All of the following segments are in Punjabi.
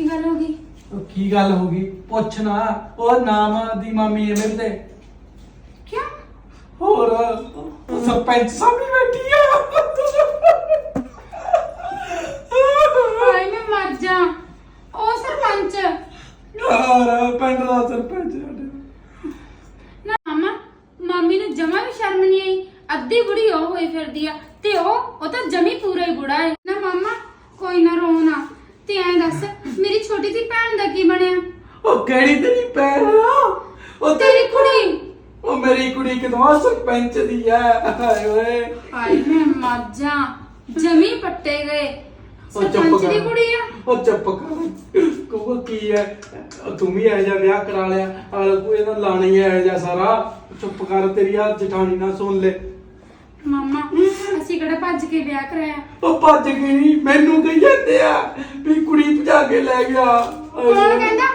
ਕੀ ਗੱਲ ਹੋ ਗਈ? ਉਹ ਕੀ ਗੱਲ ਹੋ ਗਈ? ਪੁੱਛ ਨਾ ਉਹ ਨਾਮ ਦੀ ਮਾਮੀ ਮੇਰੇ ਤੇ। ਕਿਉਂ ਹੋਰ ਉਹ ਸਰਪੰਚ ਸਾਹਮਣੇ ਬੈਠੀ ਆ। ਹਾਏ ਮੈਂ ਮਰ ਜਾ। ਉਹ ਸਰਪੰਚ। ਯਾਰ ਪਿੰਡ ਦਾ ਸਰਪੰਚ ਸਾਡੇ। ਨਾ ਮਾਮਾ ਮਾਮੀ ਨੂੰ ਜਮਾ ਵੀ ਸ਼ਰਮ ਨਹੀਂ ਆਈ। ਅੱਧੀ ਬੁੜੀ ਉਹ ਹੋਈ ਫਿਰਦੀ ਆ ਤੇ ਉਹ ਉਹ ਤਾਂ ਜਮੀ ਪੂਰਾ ਹੀ ਬੁੜਾ ਹੈ ਨਾ ਮਾਮਾ ਕੋਈ ਨਾ ਰੋ ਨਾ ਤੇ ਐਂ ਦੱਸ ਮੇਰੀ ਛੋਟੀ ਜਿਹੀ ਭੈਣ ਦਾ ਕੀ ਬਣਿਆ? ਉਹ ਕਿਹੜੀ ਤੇਰੀ ਭੈਣ ਆ? ਉਹ ਤੇਰੀ ਕੁੜੀ। ਉਹ ਮੇਰੀ ਕੁੜੀ ਕਿਦੋਂ ਸਰਪੰਚ ਦੀ ਆ ਹਾਏ ਓਏ। ਹਾਏ ਮੈਂ ਮਰ ਜਾ। ਜਮੀ ਪੱਟੇ ਗਏ। ਉਹ ਚੁੱਪ ਸਰਪੰਚ ਦੀ ਕਰ। ਕੁੜੀ ਆ। ਉਹ ਚੁੱਪ ਕਰ। ਕੋ ਕੀ ਹੈ ਉਹ ਤੂੰ ਵੀ ਇਹ ਜਿਹਾ ਵਿਆਹ ਕਰਾ ਲਿਆ। ਆਲ ਕੋਈ ਇਹਦਾ ਲਾਣਾ ਇਹ ਜਿਹਾ ਸਾਰਾ। ਚੁੱਪ ਕਰ ਤੇਰੀ ਆ ਜਠਾਣੀ ਨਾ ਸੁਣ ਲੈ। ਮਾਮਾ ਅਸੀਂ ਕਿਹੜਾ ਭੱਜ ਕੇ ਵਿਆਹ ਕਰਾਇਆ? ਉਹ ਭੱਜ ਗਈ ਮੈਨੂੰ ਕਹੀ ਜਾਂਦੇ ਆ ਵੀ ਕੁੜੀ ਭਜਾ ਕੇ ਲੈ ਗਿਆ। ਕਹਿੰਦਾ?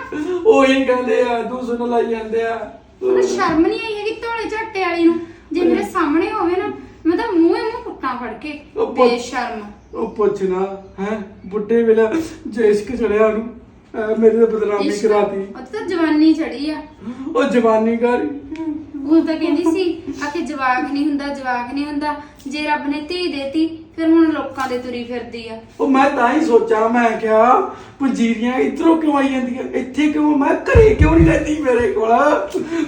ਉਹੀ ਕਹਿੰਦੇ ਆ ਤੂੰ ਸੁਣ ਲਾਈ ਜਾਂਦੇ ਆ। ਉਹਨੂੰ ਸ਼ਰਮ ਨਹੀਂ ਆਈ ਹੈਗੀ ਧੋਲੇ ਝੱਟੇ ਵਾਲੀ ਨੂੰ। ਜੇ ਮੇਰੇ ਸਾਹਮਣੇ ਹੋਵੇ ਨਾ ਮੈਂ ਤਾਂ ਮੂੰਹੇ ਮੂੰਹ ਕੁੱਟਾਂ ਫੜ ਕੇ ਉਹ ਪੁੱਤ- ਬੇਸ਼ਰਮ। ਉਹ ਪੁੱਛਣਾ ਹੈ ਬੁੱਢੇ ਵੇਲੇ ਜੇ ਇਸ਼ਕ ਚੜਿਆ ਉਹਨੂੰ ਐ ਮੇਰੇ ਤੇ ਬਦਨਾਮੀ ਇਸ਼ਕ- ਕਰਾਤੀ। ਉਹ ਤਾਂ ਜਵਾਨੀ ਚੜੀ ਆ। ਉਹ ਜਵਾਨੀ ਕਰ ਉਹ ਤਾਂ ਕਹਿੰਦੀ ਸੀ ਆ ਕਿ ਜਵਾਕ ਨਹੀਂ ਹੁੰਦਾ ਜਵਾਕ ਨਹੀਂ ਹੁੰਦਾ ਜੇ ਰੱਬ ਨੇ ਧੀ ਦੇਤੀ ਫਿਰ ਹੁਣ ਲੋਕਾਂ ਦੇ ਤੁਰੀ ਫਿਰਦੀ ਆ। ਉਹ ਮੈਂ ਤਾਂ ਹੀ ਸੋਚਾਂ ਮੈਂ ਕਿਹਾ ਪੰਜੀਰੀਆਂ ਇਧਰੋਂ ਕਿਉਂ ਆਈ ਜਾਂਦੀਆਂ? ਇੱਥੇ ਕਿਉਂ? ਮੈਂ ਘਰੇ ਕਿਉਂ ਨਹੀਂ ਰਹਿੰਦੀ ਮੇਰੇ ਕੋਲ?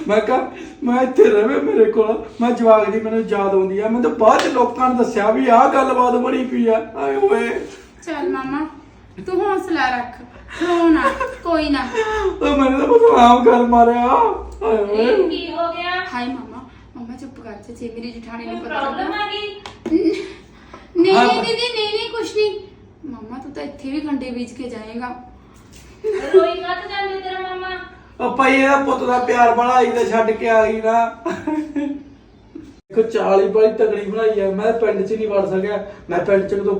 ਮੈਂ ਕਿਹਾ ਮੈਂ ਇੱਥੇ ਰਵੇ ਮੇਰੇ ਕੋਲ। ਮੈਂ ਜਵਾਕ ਦੀ ਮੈਨੂੰ ਯਾਦ ਆਉਂਦੀ ਆ। ਮੈਂ ਤਾਂ ਬਾਅਦ ਚ ਲੋਕਾਂ ਨੂੰ ਦੱਸਿਆ ਵੀ ਆਹ ਗੱਲਬਾਤ ਬਣੀ ਪਈ ਆ। ਆਏ ਓਏ। ਚੱਲ ਮਾਮਾ ਤੂੰ ਹੌਸਲਾ ਰੱਖ। ਰੋ ਨਾ ਕੋਈ ਨਾ। ਉਹ ਮੈਨੂੰ ਤਾਂ ਬਦਨਾਮ ਕਰ ਮਾਰਿਆ। ਆਏ ਓਏ। ਕੀ ਹੋ ਗਿਆ? ਹਾਏ ਮਾਮਾ ਮਾਮਾ ਚੁੱਪ ਕਰ ਜਾ ਮੇਰੀ ਜਠਾਣੀ ਨੂੰ ਕੋਈ ਪਤਾ ਪ੍ਰੋਬਲਮ ਲੱਗਾ ਆ ਗਈ? ਨਹੀਂ ਹਾਂ। ਨਹੀਂ ਦੀਦੀ ਨਹੀਂ ਨਹੀਂ ਕੁਛ ਨਹੀਂ। ਮਾਮਾ ਤੂੰ ਤਾਂ ਇੱਥੇ ਵੀ ਘੰਟੇ ਬੀਜ ਕੇ ਜਾਏਗਾ। ਰੋਈ ਕੱਤ ਜਾਂਦੇ ਤੇਰਾ ਮਾਮਾ? ਉਹ ਭਾਈ ਇਹਦਾ ਪੁੱਤ ਦਾ ਪਿਆਰ ਬੜਾ ਹੀ ਤਾਂ ਛੱਡ ਕੇ ਆ ਗਈ ਨਾ। ਦੇਖੋ ਚਾਲੀ ਬੜੀ ਤਗੜੀ ਬਣਾਈ ਆ। ਮੈਂ ਪਿੰਡ 'ਚ ਨਹੀਂ ਵੜ ਸਕਿਆ। ਮੈਂ ਪਿੰਡ 'ਚ ਕਦੋਂ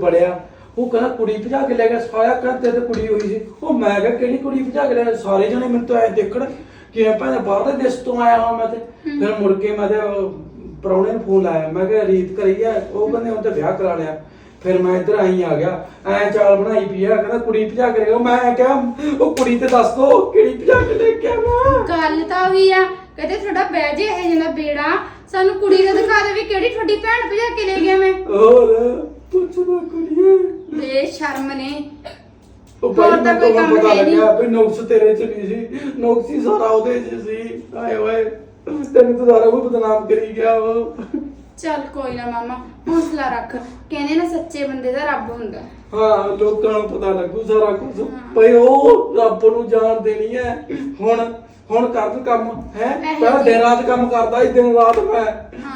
ਉਹ ਕਹਿੰਦਾ ਕੁੜੀ ਭਜਾ ਕੇ ਲੈ ਗਿਆ। ਸਾਇਆ ਕਹਿੰਦਾ ਤੇ ਕੁੜੀ ਹੋਈ ਸੀ। ਉਹ ਮੈਂ ਕਿਹਾ ਕਿਹੜੀ ਕੁੜੀ ਭਜਾ ਕੇ ਲੈ ਗਿਆ? ਸਾਰੇ ਜਣੇ ਮੈਨੂੰ ਤਾਂ ਐ ਦੇਖਣ ਕਿ ਮੈਂ ਭਾਵੇਂ ਬਾਹਰ ਦੇ ਦੇਸ਼ ਤੋਂ ਆਇਆ ਹਾਂ ਮੈਂ ਤੇ। ਫਿਰ ਮੁੜ ਕੇ ਮੈਂ ਤੇ ਪਰੌਣੇ ਨੂੰ ਫੋਨ ਲਾਇਆ। ਮੈਂ ਕਿਹਾ ਰੀਤ ਕਰੀ ਆ। ਉਹ ਕਹਿੰਦੇ ਹੁਣ ਤੇ ਵਿਆਹ ਕਰਾ ਲਿਆ। ਫਿਰ ਮੈਂ ਇੱਧਰ ਆਈ ਆ ਗਿਆ। ਐ ਚਾਲ ਬਣਾਈ ਪਈ ਆ ਕਹਿੰਦਾ ਕੁੜੀ ਭਜਾ ਕੇ ਲੈ ਗਿਆ ਮੈਂ ਕਿਹਾ ਉਹ ਕੁੜੀ ਤੇ ਦੱਸ ਦੋ ਕਿਹੜੀ ਭਜਾ ਕੇ ਲੈ ਕੇ ਆਵਾਂ? ਗੱਲ ਤਾਂ ਉਹੀ ਆ ਕਹਿੰਦੇ ਤੁਹਾਡਾ ਬਹਿ ਜੇ ਇਹ ਜਿਹੜਾ ਬੇੜਾ। ਸਾਨੂੰ ਕੁੜੀ ਦਾ ਦਿਖਾ ਦੇ ਵੀ ਕਿਹੜੀ ਤੁਹਾਡੀ ਭੈਣ ਭਜਾ ਕੇ ਲੈ ਗਿਆ ਮੈਂ। ਹੋਰ ਪੁੱਛਦਾ ਕੁੜੀਏ। ਬੇਸ਼ਰਮ ਨੇ। ਉਹ ਹੋਰ ਭਾਈ ਤਾਂ ਮੈਨੂੰ ਕੋਈ ਤਾਂ ਕੰਮ ਪਤਾ ਹੈ ਨੀ। ਲੱਗਿਆ ਵੀ ਨੁਕਸ ਤੇਰੇ ਚ ਨਹੀਂ ਸੀ। ਨੁਕਸ ਹੀ ਸਾਰਾ ਉਹਦੇ ਚ ਸੀ। ਆਏ ਓਏ ਤੈਨੂੰ ਤਾਂ ਸਾਰਾ ਉਹ ਬਦਨਾਮ ਕਰੀ ਗਿਆ ਉਹ ਚੱਲ ਕੋਈ ਨਾ ਮਾਮਾ ਹੌਸਲਾ ਰੱਖ। ਕਹਿੰਦੇ ਨਾ ਸੱਚੇ ਬੰਦੇ ਦਾ ਰੱਬ ਹੁੰਦਾ। ਹਾਂ ਲੋਕਾਂ ਨੂੰ ਪਤਾ ਲੱਗੂ ਸਾਰਾ ਕੁਝ। ਭਈ ਉਹ ਰੱਬ ਨੂੰ ਜਾਣ ਦੇਣੀ ਹੈ ਹੁਣ ਹੁਣ ਕਰ ਤੂੰ ਕੰਮ ਹੈ। ਪਹਿਲਾਂ ਦਿਨ ਰਾਤ ਕੰਮ ਕਰਦਾ ਸੀ ਦਿਨ ਰਾਤ ਮੈਂ।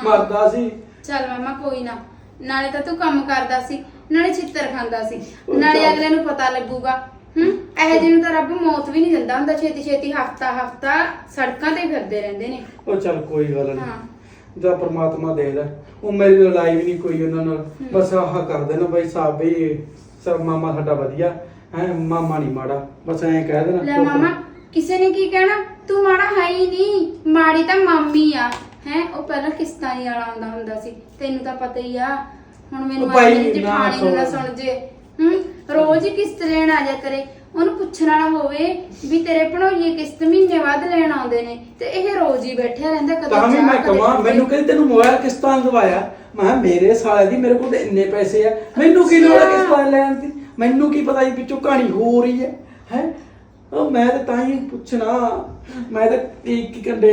ਮਰਦਾ ਸੀ। ਚੱਲ ਮਾਮਾ ਕੋਈ ਨਾ। ਨਾਲੇ ਤਾਂ ਤੂੰ ਕੰਮ ਕਰਦਾ ਸੀ ਨਾਲੇ ਛਿੱਤਰ ਖਾਂਦਾ ਸੀ। ਨਾਲੇ। ਅਗਲੇ ਨੂੰ ਪਤਾ ਲੱਗੂਗਾ ਹੂੰ? ਇਹ ਜਿਹਨੂੰ ਤਾਂ ਰੱਬ ਮੌਤ ਵੀ ਨਹੀਂ ਦਿੰਦਾ ਹੁੰਦਾ ਛੇਤੀ ਛੇਤੀ ਹਫਤਾ ਹਫਤਾ ਸੜਕਾਂ ਤੇ ਫਿਰਦੇ ਰਹਿੰਦੇ ਨੇ। ਉਹ ਚੱਲ ਕੋਈ ਗੱਲ ਨਹੀਂ ਹਾਂ। ਜਾਂ ਪ੍ਰਮਾਤਮਾ ਦੇਖਦਾ ਉਹ ਮੇਰੀ ਲੜਾਈ ਵੀ ਨਹੀਂ ਕੋਈ ਉਹਨਾਂ ਨਾਲ। ਬਸ ਆਹ ਕਰ ਦੇਣਾ ਬਈ ਸਾਹਿਬ ਬਈ ਸਭ ਮਾਮਾ ਸਾਡਾ ਵਧੀਆ। ਹੈ ਮਾਮਾ ਨਹੀਂ ਮਾੜਾ। ਬਸ ਐਂ ਕਹਿ ਦੇਣਾ। ਲੈ ਮਾਮਾ ਕਿਸੇ ਨੇ ਕੀ ਕਹਿਣਾ? ਤੂੰ ਮਾੜਾ ਹੈ ਹੀ ਨਹੀਂ ਮਾੜੀ ਤਾਂ ਮਾਮੀ ਆ। ਹੈ ਉਹ ਪਹਿਲਾਂ ਕਿਸ਼ਤਾਂ ਹੀ ਵਾਲਾ ਆਉਂਦਾ ਹੁੰਦਾ ਸੀ। ਤੈਨੂੰ ਤਾਂ ਪਤਾ ਹੀ ਆ। ਹੁਣ ਮੈਨੂੰ ਉਹ ਭਾਈ ਨਾ ਜਠਾਣੀ ਨੂੰ ਨਾ ਸੁਣ। ਸੁਣ ਜੇ। ਹੂੰ? ਰੋਜ਼ ਹੀ ਕਿਸ਼ਤ ਲੈਣ ਆ ਜਾ ਕਰੇ ਉਹਨੂੰ ਪੁੱਛਣ ਵਾਲਾ ਹੋਵੇ ਵੀ ਤੇਰੇ ਭਣੋਈਏ ਕਿਸ਼ਤ ਮਹੀਨੇ ਬਾਅਦ ਲੈਣ ਆਉਂਦੇ ਨੇ ਤੇ ਇਹ ਰੋਜ਼ ਹੀ ਬੈਠਿਆ ਰਹਿੰਦਾ ਕਦੇ ਤਾਂ ਵੀ ਚਾਹ, ਮੈਂ ਕਦੇ ਕਹਾਂ। ਮੈਨੂੰ ਕਹਿੰਦੇ ਤੈਨੂੰ ਮੋਬਾਈਲ ਕਿਸ਼ਤਾਂ ਦਵਾਇਆ ਮੈਂ ਕਿਹਾ ਮੇਰੇ ਸਾਲੇ ਦੀ ਮੇਰੇ ਕੋਲ ਤਾਂ ਇੰਨੇ ਪੈਸੇ ਆ ਮੈਨੂੰ ਕੀ ਲੋੜ ਹੈ ਅੱਛਾ। ਕਿਸ਼ਤਾਂ ਲੈਣ ਦੀ ਮੈਨੂੰ ਕੀ ਪਤਾ ਇਹ ਵਿੱਚੋਂ ਕਹਾਣੀ ਹੋ ਰਹੀ ਹੈ ਹੈ ਉਹ ਮੈਂ ਤਾਂ ਤਾਂ ਹੀ ਪੁੱਛਣਾ ਮੈਂ ਤਾਂ ਇੱਕ ਕੰਡੇ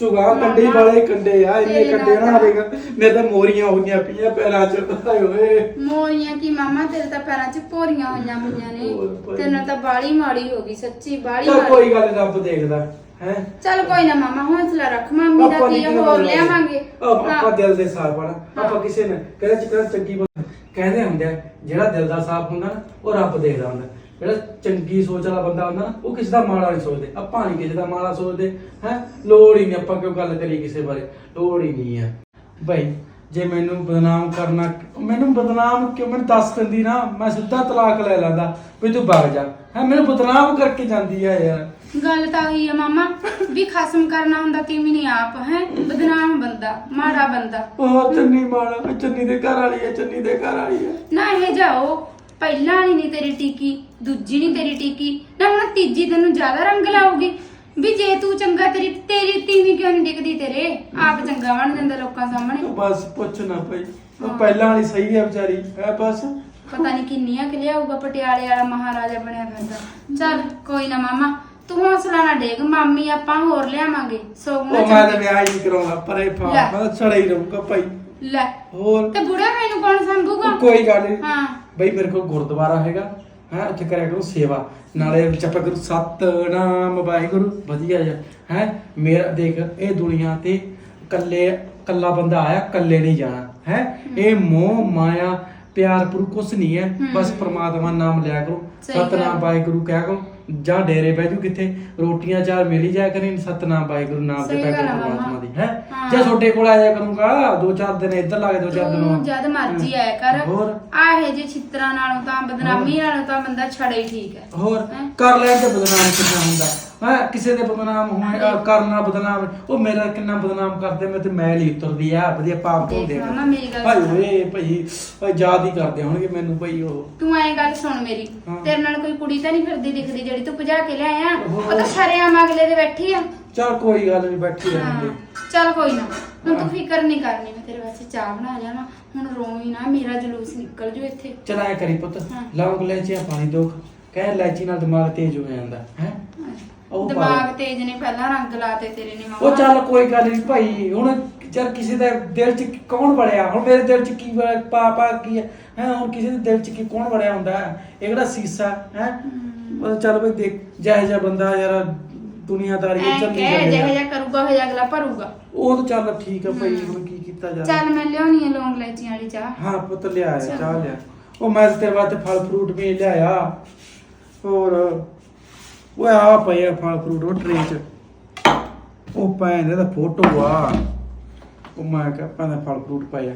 ਚੁਗਾ ਕੰਡੇ ਵਾਲੇ ਕੰਡੇ ਆ ਇੰਨੇ ਕੰਡੇ ਨਾ ਹੋਵੇਗਾ ਮੇਰੇ ਤਾਂ ਮੋਰੀਆਂ ਹੋਈਆਂ ਪਈਆਂ ਪੈਰਾਂ 'ਚ ਆਏ ਓਏ। ਮੋਰੀਆਂ ਕੀ ਮਾਮਾ ਤੇਰੇ ਤਾਂ ਪੈਰਾਂ 'ਚ ਭੋਰੀਆਂ ਹੋਈਆਂ ਪਈਆਂ ਨੇ। ਤੈਨੂੰ ਤਾਂ ਬਾਲੀ ਮਾੜੀ ਹੋ ਗਈ ਸੱਚੀ ਬਾਲੀ ਮਾੜੀ। ਕੋਈ ਗੱਲ ਰੱਬ ਦੇਖਦਾ ਹੈ। ਚੱਲ ਕੋਈ ਨਾ ਮਾਮਾ ਹੌਸਲਾ ਰੱਖ। ਮਾਮੀ ਦਾ ਕੀ ਹੋਰ ਲਿਆਵਾਂਗੇ। ਆਪਾਂ ਹਾਂ। ਦਿਲ ਦੇ ਆ ਨਾ ਆਪਾਂ ਹਾਂ। ਕਿਸੇ ਨੇ ਕਹਿੰਦੇ ਚੰਗੀ ਕਹਿੰਦੇ ਹੁੰਦੇ ਜਿਹੜਾ ਦਿਲ ਦਾ ਸਾਫ਼ ਹੁੰਦਾ ਨਾ ਉਹ ਰੱਬ ਦੇਖਦਾ ਹੁੰਦਾ। ਜਿਹੜਾ ਚੰਗੀ ਸੋਚ ਵਾਲਾ ਬੰਦਾ ਹੁੰਦਾ ਨਾ ਉਹ ਕਿਸੇ ਦਾ ਮਾੜਾ ਨਹੀਂ ਸੋਚਦੇ। ਆਪਾਂ ਨਹੀਂ ਕਿਸੇ ਦਾ ਮਾੜਾ ਸੋਚਦੇ ਹੈ? ਲੋੜ ਹੀ ਨਹੀਂ ਆਪਾਂ ਕਿਉਂ ਗੱਲ ਕਰੀ ਕਿਸੇ ਬਾਰੇ? ਲੋੜ ਹੀ ਨਹੀਂ ਹੈ। ਭਾਈ ਜੇ ਮੈਨੂੰ ਬਦਨਾਮ ਕਰਨਾ ਮੈਨੂੰ ਬਦਨਾਮ ਕਿਉਂ? ਮੈਨੂੰ ਦੱਸ ਦਿੰਦੀ ਨਾ ਮੈਂ ਸਿੱਧਾ ਤਲਾਕ ਲੈ ਲੈਂਦਾ ਵੀ ਤੂੰ ਭੱਗ ਜਾ। ਹੈ? ਮੈਨੂੰ ਬਦਨਾਮ ਕਰਕੇ ਜਾਂਦੀ ਆ ਯਾਰ। ਗੱਲ ਤਾਂ ਉਹੀ ਆ ਮਾਮਾ ਵੀ ਖਸਮ ਕਰਨਾ ਹੁੰਦਾ ਕਿਵੇਂ ਨਹੀਂ ਆਪ ਹੈ? ਬਦਨਾਮ ਬੰਦਾ ਮਾੜਾ ਬੰਦਾ। ਉਹ ਚੰਨੀ ਮਾੜਾ ਚੰਨੀ ਦੇ ਘਰ ਵਾਲੀ ਹੈ ਚੰਨੀ ਦੇ ਘਰ ਵਾਲੀ ਹੈ ਨਾ ਇਹ ਜਾਓ ਪਹਿਲਾਂ ਵਾਲੀ ਨਹੀਂ ਤੇਰੀ ਟੀਕੀ ਦੂਜੀ ਨਹੀਂ ਤੇਰੀ ਟੀਕੀ ਨਾ ਹੁਣ ਤੀਜੀ ਤੈਨੂੰ ਜ਼ਿਆਦਾ ਰੰਗ ਲਾਊਗੀ। ਵੀ ਜੇ ਤੂੰ ਚੰਗਾ ਤੇਰੀ ਤੇਰੀ ਤੀਵੀਂ ਕਿਉਂ ਨਹੀਂ ਦਿਖਦੀ ਤੇਰੇ? ਆਪ ਚੰਗਾ ਬਣ ਜਾਂਦਾ ਲੋਕਾਂ ਸਾਹਮਣੇ। ਬਸ ਪੁੱਛ ਨਾ ਭਾਈ ਉਹ ਪਹਿਲਾਂ ਵਾਲੀ ਸਹੀ ਹੈ ਵਿਚਾਰੀ ਹੈ ਬਸ? ਪਤਾ ਨਹੀਂ ਕਿੰਨੀਆਂ ਕਿ ਲਿਆਊਗਾ ਪਟਿਆਲੇ ਵਾਲਾ ਮਹਾਰਾਜਾ ਬਣਿਆ ਫਿਰਦਾ। ਚੱਲ ਕੋਈ ਨਾ ਮਾਮਾ ਤੂੰ ਹੌਸਲਾ ਨਾ ਡੇਗ ਮਾਮੀ ਆਪਾਂ ਹੋਰ ਲਿਆਵਾਂਗੇ ਸੋਗਣਾ ਉਹ ਮੈਂ ਤਾਂ ਵਿਆਹ ਹੀ ਨਹੀਂ ਕਰਾਉਂਗਾ ਪਰੇ ਫਾ ਲੈ। ਮੈਂ ਤਾਂ ਛੜਾ ਹੀ ਰਹੂੰਗਾ ਭਾਈ। ਲੈ ਹੋਰ? ਤੇ ਬੁੜਾ ਮੈਨੂੰ ਕੌਣ ਸੰਭੂਗਾ ਕੋਈ ਗੱਲ ਨਹੀਂ ਹਾਂ। ਬਈ ਮੇਰੇ ਕੋਲ ਗੁਰਦੁਆਰਾ ਹੈਗਾ ਹੈ ਉੱਥੇ ਕਰਿਆ ਕਰੋ ਸੇਵਾ ਨਾਲੇ ਜਪਿਆ ਕਰੋ ਸਤਨਾਮ ਵਾਹਿਗੁਰੂ ਵਧੀਆ ਜਿਹਾ ਹੈ ਮੇਰਾ ਦੇਖ ਇਹ ਦੁਨੀਆ ਤੇ ਕੱਲੇ ਕੱਲਾ ਬੰਦਾ ਆਇਆ ਕੱਲੇ ਨਹੀਂ ਜਾਣਾ ਹੈ ਇਹ ਮੋਹ ਮਾਇਆ ਪਿਆਰ ਪੁਰ ਕੁਛ ਨਹੀਂ ਹੈ। ਬਸ ਪ੍ਰਮਾਤਮਾ ਨਾਮ ਲਿਆ ਕਰੋ। ਸਤਨਾਮ ਵਾਹਿਗੁਰੂ ਕਹਿ ਕਰੋ ਜਾਂ ਡੇਰੇ ਬਹਿ ਜਾਓ ਕਿੱਥੇ ਰੋਟੀਆਂ ਚਾਰ ਮਿਲ ਜਾਇਆ ਕਰੇ ਸਤਨਾਮ ਵਾਹਿਗੁਰੂ ਨਾਮ ਬਹਿ ਗੱਲ ਕਰੋ। ਪ੍ਰਮਾਤਮਾ ਦੀ ਹਾਂ। ਜੇ ਤੁਹਾਡੇ ਕੋਲ ਆਇਆ ਕਰੂੰਗਾ ਦੋ ਚਾਰ ਦਿਨ ਇੱਧਰ ਲਾ ਕੇ ਦੋ ਚਾਰ ਦਿਨ ਤੂੰ ਉਹ- ਜਦ ਮਰਜ਼ੀ ਆਇਆ ਕਰ। ਹੋਰ? ਆਹੇ ਜੇ ਛਿੱਤਰਾਂ ਨਾਲੋਂ ਤਾਂ ਬਦਨਾਮੀ ਨਾਲੋਂ ਤਾਂ ਬੰਦਾ ਛੜਾ ਹੀ ਠੀਕ ਹੈ। ਹੋਰ? ਹੈਂ? ਕਰ ਲੈਣ ਤੇ ਬਦਨਾਮ ਕਿੰਨਾ ਹੁੰਦਾ। ਹੈ ਕਿਸੇ ਦੇ ਬਦਨਾਮ ਹੋਏ ਅਹ ਕਰਨਾ ਬਦਨਾਮ ਉਹ ਮੇਰਾ ਕਿੰਨਾ ਬਦਨਾਮ ਕਰਦੇ ਮੈਂ ਤੇ ਮੈਲ ਹੀ ਉਤਰਦੀ ਆ ਵਧੀਆ ਪਾਪ ਧੋਦੇ ਮਾਮਾ, ਮੇਰੀ ਗੱਲ ਭਾਈ। ਓਏ ਭਾਈ ਭਾਈ ਯਾਦ ਹੀ ਕਰਦੇ ਹੋਣਗੇ ਮੈਨੂੰ ਭਾਈ ਉਹ ਤੂੰ ਐਂ ਗੱਲ ਸੁਣ ਮੇਰੀ। ਤੇਰੇ ਨਾਲ ਕੋਈ ਕੁੜੀ ਤਾਂ ਨਹੀਂ ਫਿਰਦੀ ਦਿਖਦੀ ਜਿਹੜੀ ਤੂੰ ਭਜਾ ਕੇ ਲਿਆਇਆ ਉਹ। ਤਾਂ ਸ਼ਰਿਆਮ ਅਗਲੇ ਦੇ ਬੈਠੀ ਆ ਚਲ ਕੋਈ ਗੱਲ ਨਹੀਂ ਬੈਠੀ ਰਹਿੰਦੇ ਚੱਲ ਕੋਈ ਨਾ ਹੁਣ। ਤੂੰ ਫਿਕਰ ਨਹੀਂ ਕਰਨੀ ਮੈਂ ਤੇਰੇ ਵਾਸਤੇ ਚਾਹ ਬਣਾ ਜਾਵਾਂ ਹੁਣ ਰੋਈ ਨਾ ਮੇਰਾ ਜਲੂਸ ਨਿਕਲ ਜੂ ਇੱਥੇ ਚਲਾਇਆ ਕਰੀ ਪੁੱਤ। ਲੌਂਗ ਲੈਚੀਆਂ ਪਾਣੀ ਦੋ ਕਹਿ ਲੈਚੀ ਨਾਲ ਦਿਮਾਗ ਤੇਜ਼ ਹੋ ਜਾਂਦਾ ਹੈ ਉਹ ਪਾ ਦਿਮਾਗ ਤੇਜ਼ ਨੇ ਪਹਿਲਾਂ ਰੰਗ ਲਾਤੇ ਤੇਰੇ ਨੇ ਉਹ ਚੱਲ ਕੋਈ ਗੱਲ ਨਹੀਂ ਭਾਈ ਹੁਣ ਜਦ ਕਿਸੇ ਦੇ ਦਿਲ 'ਚ ਕੌਣ ਵੜਿਆ? ਹੁਣ ਮੇਰੇ ਦਿਲ 'ਚ ਕੀ ਵੜਿਆ, ਪਾਪਾ ਕੀ ਹੈ? ਹੈਂ, ਹੁਣ ਕਿਸੇ ਦੇ ਦਿਲ 'ਚ ਕੀ ਕੌਣ ਵੜਿਆ ਹੁੰਦਾ ਹੈ? ਇਹ ਕਿਹੜਾ ਸੀਸਾ ਹੈ? ਚੱਲ ਬਈ ਦੇਖ ਜਿਹੋ ਜਿਹਾ ਬੰਦਾ ਯਾਰ ਦੁਨੀਆਦਾਰੀ ਐ ਚੱਲੀ ਕਹਿ ਜਾਂਦੇ ਜਿਹੋ। ਜਿਹਾ ਕਰੂਗਾ ਉਹ ਜਿਹਾ ਅਗਲਾ ਭਰੂਗਾ। ਉਹ ਤਾਂ ਚੱਲ ਠੀਕ ਆ ਭਾਈ। ਹੁਣ ਕੀ ਕੀਤਾ ਜਾ ਚੱਲ ਮੈਂ ਲਿਆਉਣੀ ਆ ਲੌਂਗ ਲੈਚੀਆਂ ਵਾਲੀ ਚਾਹ। ਹਾਂ ਪੁੱਤ ਲਿਆ। ਚਾਹ ਲਿਆ। ਉਹ ਮੈਂ ਤੇਰੇ ਵਾਸਤੇ ਫਲ ਫਰੂਟ ਵੀ ਲਿਆਇਆ। ਹੋਰ ਉਹ ਆ ਪਏ ਆ ਫਲ ਫਰੂਟ ਉਹ ਟਰੇ 'ਚ। ਉਹ ਭੈਣ ਦਾ ਫੋਟੋ ਆ। ਉਹ ਮੈਂ ਕਿਹਾ ਭੈਣ ਫਲ ਫਰੂਟ ਪਾਇਆ